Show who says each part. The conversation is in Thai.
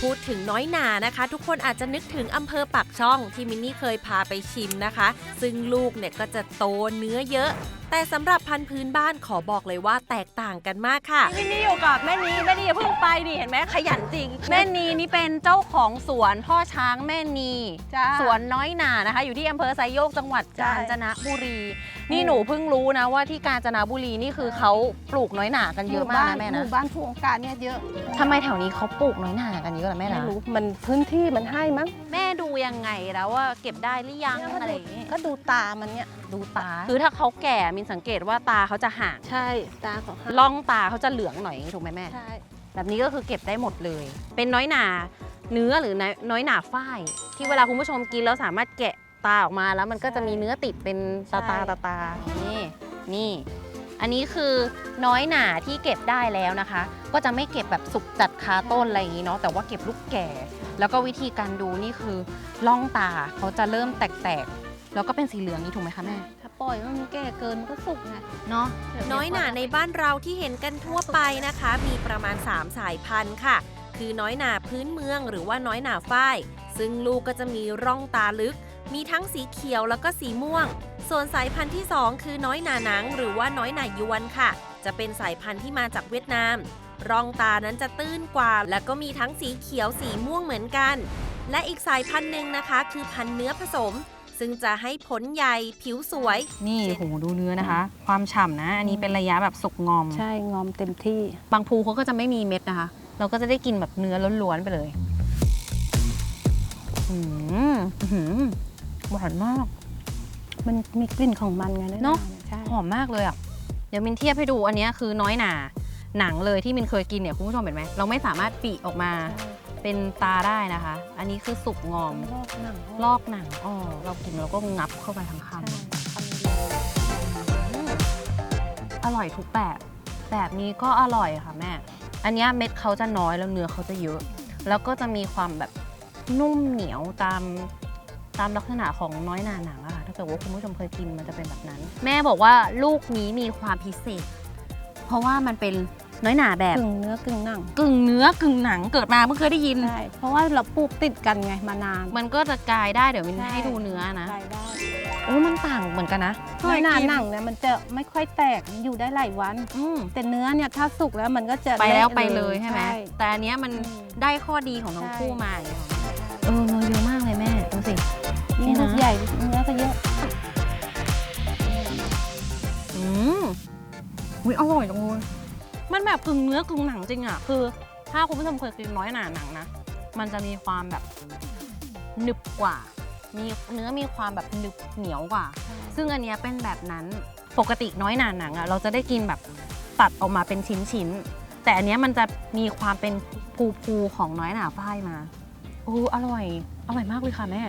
Speaker 1: พูดถึงน้อยหนานะคะ ทุกคนอาจจะนึกถึงอำเภอปากช่องที่มินนี่เคยพาไปชิมนะคะ ซึ่งลูกเนี่ยก็จะโตเนื้อเยอะ แต่สำหรับพันธุ์พื้นบ้านขอบอกเลยว่าแตกต่างกันมากค่ะ
Speaker 2: ที่นี่อยู่กับแม่นีแม่นีอย่าเพิ่งไปดิเห็นไหมขยันจริง แม่นีนี่เป็นเจ้าของสวนพ่อช้างแม่นี
Speaker 3: จ้า
Speaker 2: สวนน้อยหนานะคะ อยู่ที่อำเภอไซโยกจังหวัด
Speaker 3: ใช่
Speaker 2: กาญจนบุรี นี่หนูเพิ่งรู้นะว่าที่กาญจนบุรีนี่คือเขาปลูกน้อยหนากันเยอะมากนะแม่
Speaker 3: ห
Speaker 2: นะ
Speaker 3: มู่บ้านผู้องการเนี่ยเยอะ
Speaker 2: ทำไมแถวนี้เขาปลูกน้อยหนากันเยอะล่ะแม่
Speaker 3: ไม่
Speaker 2: ล่ะ
Speaker 3: รู้มันพื้นที่มันให้มั้ง
Speaker 2: แม่ดูยังไงแล้วว่าเก็บได้หรือยัง
Speaker 3: ก็
Speaker 2: อะไร
Speaker 3: ดู
Speaker 2: อย่างงี้
Speaker 3: ก็ดูตามันเนี่ย
Speaker 2: ดูตาคือถ้าเขาแก่มินสังเกตว่าตาเขาจะห่าง
Speaker 3: ใช่ตาของ
Speaker 2: ล่องตาเขาจะเหลืองหน่อยถูกไหมแม่
Speaker 3: ใช่
Speaker 2: แบบนี้ก็คือเก็บได้หมดเลย เป็นน้อยหนาเนื้อหรือน้อยน้อยหนาฝ้ายที่เวลาคุณผู้ชมกินแล้วสามารถแกะตาออกมาแล้วมันก็จะมีเนื้อติดเป็นตาตาตาตานี่นี่ อันนี้คือน้อยหนาที่เก็บได้แล้วนะคะ ก็จะไม่เก็บแบบสุกจัดคาต้นอะไรอย่างนี้เนาะแต่ว่าเก็บลูกแก่ แล้วก็วิธีการดูนี่คือล่องตาเขาจะเริ่มแตกๆแล้วก็เป็นสีเหลืองนี่ถูกไหมคะแม่
Speaker 3: ถ้า ปล่อยมันแก่เกินมันก็สุกไง
Speaker 2: เนาะ
Speaker 3: เดี๋ว
Speaker 1: น้อยหนาในบ้านเราที่เห็นกันทั่วไปนะคะ มีประมาณ 3 สายพันธุ์ค่ะ คือน้อยหนาพื้นเมืองหรือว่าน้อยหนาฝ้าย ซึ่งลูกก็จะมีร่องตาลึก มีทั้งสีเขียวแล้วก็สีม่วง ส่วนสายพันธุ์ที่ 2 คือน้อยหนาหนัง หรือว่าน้อยหนายวนค่ะ จะเป็นสายพันธุ์ที่มาจากเวียดนาม ร่องตานั้นจะตื้นกว่า แล้วก็มีทั้งสีเขียวสีม่วงเหมือนกัน และอีกสายพันธุ์หนึ่งนะคะ คือพันธุ์เนื้อผสม ซึ่งจะให้ผลใหญ่ผิวสวย
Speaker 2: นี่โหดูเนื้อนะคะ ความฉ่ำนะ อันนี้เป็นระยะแบบสุกงอม
Speaker 3: ใช่งอมเต็มที่
Speaker 2: บางภูเขาก็จะไม่มีเม็ดนะคะ เราก็จะได้กินแบบเนื้อล้วนๆไปเลยอืมอื้อหือหวานมาก
Speaker 3: มันมีกลิ่นของมันไง
Speaker 2: เนอะ
Speaker 3: ใช่
Speaker 2: หอมมากเลยอะเดี๋ยวมินเทียบให้ดูอันเนี้ยคือน้อยหนาหนังเลยที่มินเคยกินเนี่ยคุณผู้ชมเห็นไหมเราไม่สามารถปีออกมา เป็นตาได้นะคะ อันนี้คือสุกงอม
Speaker 3: ลอกหนัง
Speaker 2: ลอกหนังอ๋อเรากินเราก็งับเข้าไปทั้งคำ
Speaker 3: ใช่คำเดียว
Speaker 2: อร่อยทุกแบบ แบบนี้ก็อร่อยค่ะแม่ อันเนี้ยเม็ดเขาจะน้อยแล้วเนื้อเขาจะเยอะ แล้วก็จะมีความแบบนุ่มเหนียวตามตามลักษณะของน้อยหนาหนังอะค่ะถ้าเกิดว่าคุณผู้ชมเคยกินมันจะเป็นแบบนั้น แม่บอกว่าลูกนี้มีความพิเศษ เพราะว่ามันเป็น น้อยหนาแบบ
Speaker 3: กึ่งเนื้อกึ่งหนัง
Speaker 2: กึ่งเนื้อกึ่งหนังเกิดมาเพิ่งเคยได้ยิน
Speaker 3: ใช่เพราะว่าเราปลูกติดกันไงมานาน
Speaker 2: มันก็จะกลายได้เดี๋ยวมิน
Speaker 3: ใช่
Speaker 2: ให้ดูเนื้อนะ
Speaker 3: ใช่ได้
Speaker 2: โอ้มันต่างเหมือนกันนะ
Speaker 3: น้อยหนา
Speaker 2: เคยกิ
Speaker 3: หนังเนี่ยมันจะไม่ค่อยแตกอยู่ได้หลายวัน
Speaker 2: อืม
Speaker 3: แต่เนื้อเนี่ยถ้าสุกแล้วมันก็จะ
Speaker 2: ไปแล้วะไปเลยใช่ไหมแต่อันเนี้ยมัน
Speaker 3: อืม
Speaker 2: ได้ข้อดีของทั้ง
Speaker 3: ใช่
Speaker 2: คู่มาอย่างเงี้ยเออเนื้อเยอะมากเลยแม่ดูสิ
Speaker 3: ยิ่งลูก
Speaker 2: นี่นะ
Speaker 3: ใหญ่เนื้อก็เยอะ
Speaker 2: อืมอุ้ยอร่อยจังเลย มันแบบกึ่งเนื้อกึ่งหนังจริงอะคือ ถ้าคุณผู้ชมเคยกินน้อยหนาหนังนะ มันจะมีความแบบหนึบกว่า มีเนื้อมีความแบบหนึบเหนียวกว่า ซึ่งอันเนี้ยเป็นแบบนั้นปกติน้อยหนาหนังอะเราจะได้กินแบบตัดออกมาเป็นชิ้นๆแต่อันเนี้ยมันจะมีความเป็นภูๆของน้อยหนาฝ้ายมาโอ้อร่อยอร่อยมากเลยค่ะแม่